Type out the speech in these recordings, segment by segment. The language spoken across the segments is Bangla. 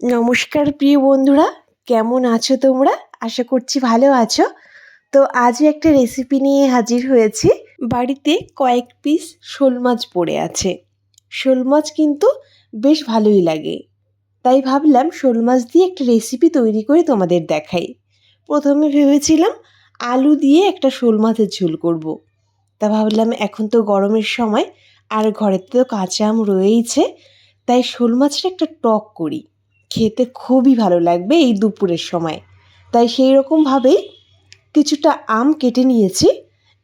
নমস্কার প্রিয় বন্ধুরা, কেমন আছো তোমরা? আশা করছি ভালো আছো। তো আজও একটা রেসিপি নিয়ে হাজির হয়েছি। বাড়িতে কয়েক পিস শোল মাছ পড়ে আছে। শোল মাছ কিন্তু বেশ ভালোই লাগে। তাই ভাবলাম শোল মাছ দিয়ে একটা রেসিপি তৈরি করে তোমাদের দেখাই। প্রথমে ভেবেছিলাম আলু দিয়ে একটা শোল মাছের ঝোল করব। তা ভাবলাম এখন তো গরমের সময়, আর ঘরেতে তো কাঁচা আম রয়েইছে, তাই শোল মাছটা একটা টক করি। খেতে খুবই ভালো লাগবে এই দুপুরের সময়। তাই সেই রকমভাবেই কিছুটা আম কেটে নিয়েছি।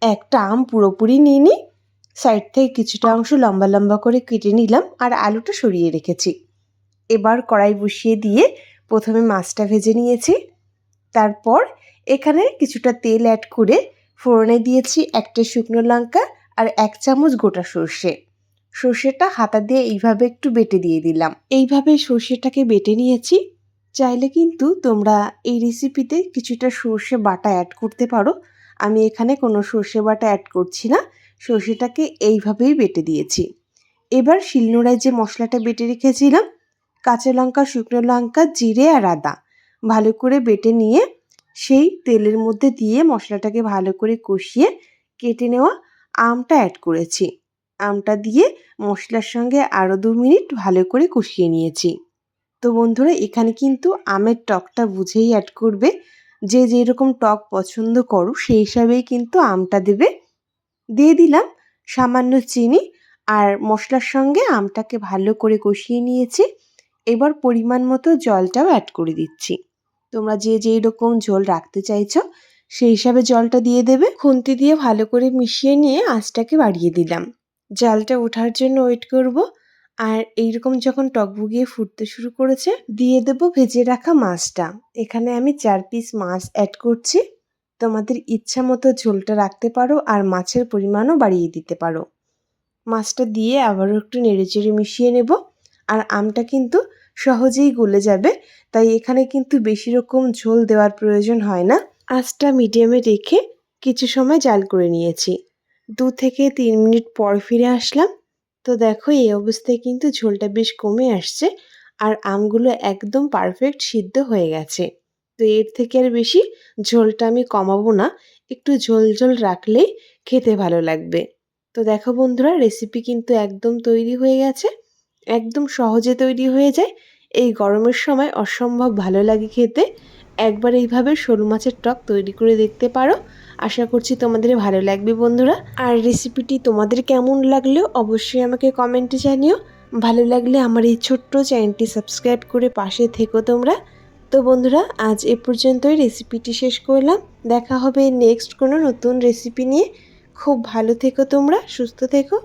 একটা আম পুরোপুরি নিয়ে নিই সাইড থেকে কিছুটা অংশ লম্বা লম্বা করে কেটে নিলাম আর আলুটা সরিয়ে রেখেছি। এবার কড়াই বসিয়ে দিয়ে প্রথমে মাছটা ভেজে নিয়েছি। তারপর এখানে কিছুটা তেল অ্যাড করে ফোড়নে দিয়েছি একটা শুকনো লঙ্কা আর এক চামচ গোটা সর্ষে। সর্ষেটা হাতা দিয়ে এইভাবে একটু বেটে দিয়ে দিলাম। এইভাবে সর্ষেটাকে বেটে নিয়েছি। চাইলে কিন্তু তোমরা এই রেসিপিতে কিছুটা সর্ষে বাটা অ্যাড করতে পারো। আমি এখানে কোনো সর্ষে বাটা অ্যাড করছি না। সর্ষেটাকে এইভাবেই বেটে দিয়েছি। এবার শিলনোড়ায় যে মশলাটা বেটে রেখেছিলাম, কাঁচা লঙ্কা, শুকনো লঙ্কা, জিরে আর আদা, ভালো করে বেটে নিয়ে সেই তেলের মধ্যে দিয়ে মশলাটাকে ভালো করে কষিয়ে কেটে নেওয়া আমটা অ্যাড করেছি। আমটা দিয়ে মশলার সঙ্গে আরও দু মিনিট ভালো করে কষিয়ে নিয়েছি। তো বন্ধুরা, এখানে কিন্তু আমের টকটা বুঝেই অ্যাড করবে। যে যেরকম টক পছন্দ করো, সেই হিসাবেই কিন্তু আমটা দেবে। দিয়ে দিলাম সামান্য চিনি আর মশলার সঙ্গে আমটাকে ভালো করে কষিয়ে নিয়েছি। এবার পরিমাণ মতো জলটাও অ্যাড করে দিচ্ছি। তোমরা যে যেই রকম ঝোল রাখতে চাইছো, সেই হিসাবে জলটা দিয়ে দেবে। খুন্তি দিয়ে ভালো করে মিশিয়ে নিয়ে আঁচটাকে বাড়িয়ে দিলাম। জালটা ওঠার জন্য ওয়েট করব। আর এইরকম যখন টকবগিয়ে ফুটতে শুরু করেছে, দিয়ে দেব ভেজে রাখা মাছটা। এখানে আমি চার পিস মাছ অ্যাড করছি। তোমাদের ইচ্ছা মতো ঝোলটা রাখতে পারো আর মাছের পরিমাণও বাড়িয়ে দিতে পারো। মাছটা দিয়ে আবারও একটু নেড়েচেড়ে মিশিয়ে নেব। আর আমটা কিন্তু সহজেই গলে যাবে, তাই এখানে কিন্তু বেশি রকম ঝোল দেওয়ার প্রয়োজন হয় না। আঁচটা মিডিয়ামে রেখে কিছু সময় জাল করে নিয়েছি। দু থেকে তিন মিনিট পর ফিরে আসলাম। তো দেখো, এই অবস্থায় কিন্তু ঝোলটা বেশ কমে আসছে আর আমগুলো একদম পারফেক্ট সিদ্ধ হয়ে গেছে। তো এর থেকে আর বেশি ঝোলটা আমি কমাবো না, একটু ঝোল ঝোল রাখলেই খেতে ভালো লাগবে। তো দেখো বন্ধুরা রেসিপি কিন্তু একদম তৈরি হয়ে গেছে, একদম সহজে তৈরি হয়ে যায়। এই গরমের সময় অসম্ভব ভালো লাগে খেতে। একবার এইভাবে শোল মাছের টক তৈরি করে দেখতে পারো। আশা করছি তোমাদের ভালো লাগবে বন্ধুরা। আর রেসিপিটি তোমাদের কেমন লাগল অবশ্যই আমাকে কমেন্টে জানিও। ভালো লাগলে আমার এই ছোট্ট চ্যানেলটি সাবস্ক্রাইব করে পাশে থেকো তোমরা। তো বন্ধুরা, আজ এ পর্যন্তই রেসিপিটি শেষ করলাম। দেখা হবে নেক্সট কোনো নতুন রেসিপি নিয়ে। খুব ভালো থেকো তোমরা, সুস্থ থেকো।